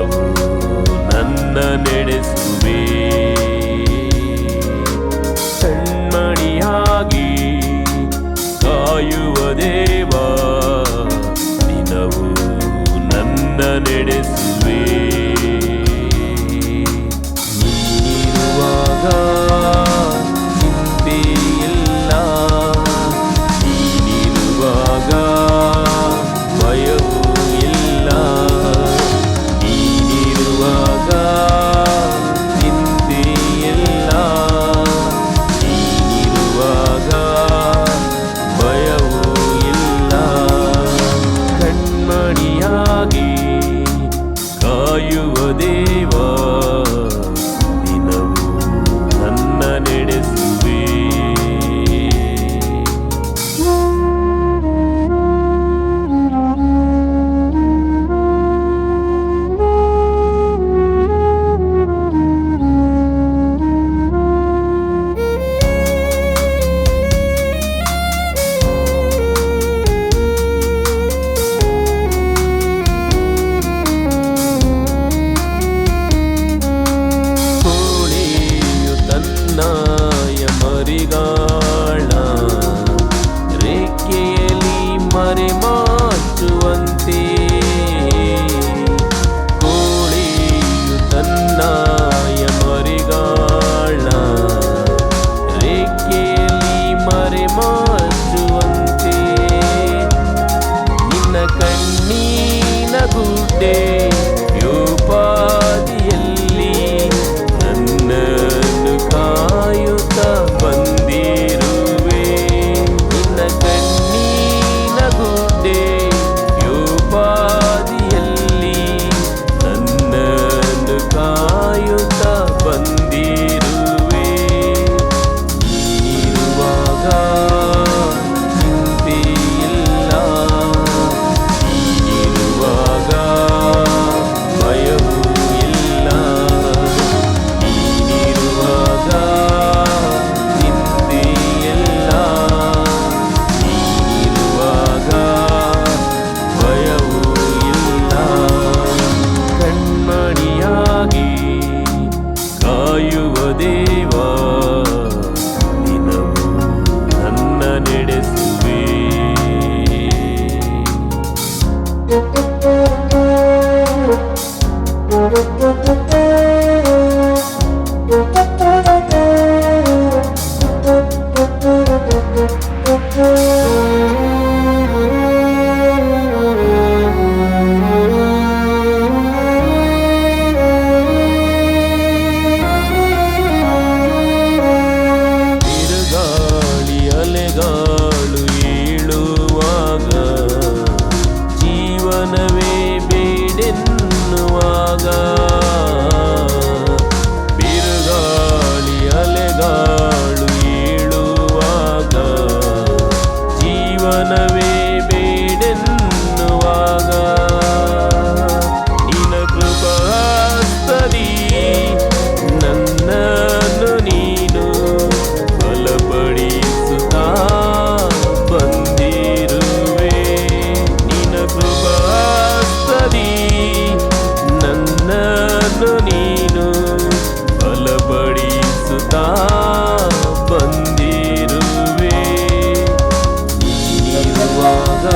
ದಿನವೂ ನನ್ನ ನಡೆಸುವೆ. ಕಣ್ಮಣಿಯಾಗಿ ಕಾಯುವ ದೇವ ದಿನವು ನನ್ನ ನಡೆಸುವೆ. பலபடிசுதா ಬಂದಿರುವೆ ನೀನುವಾಗ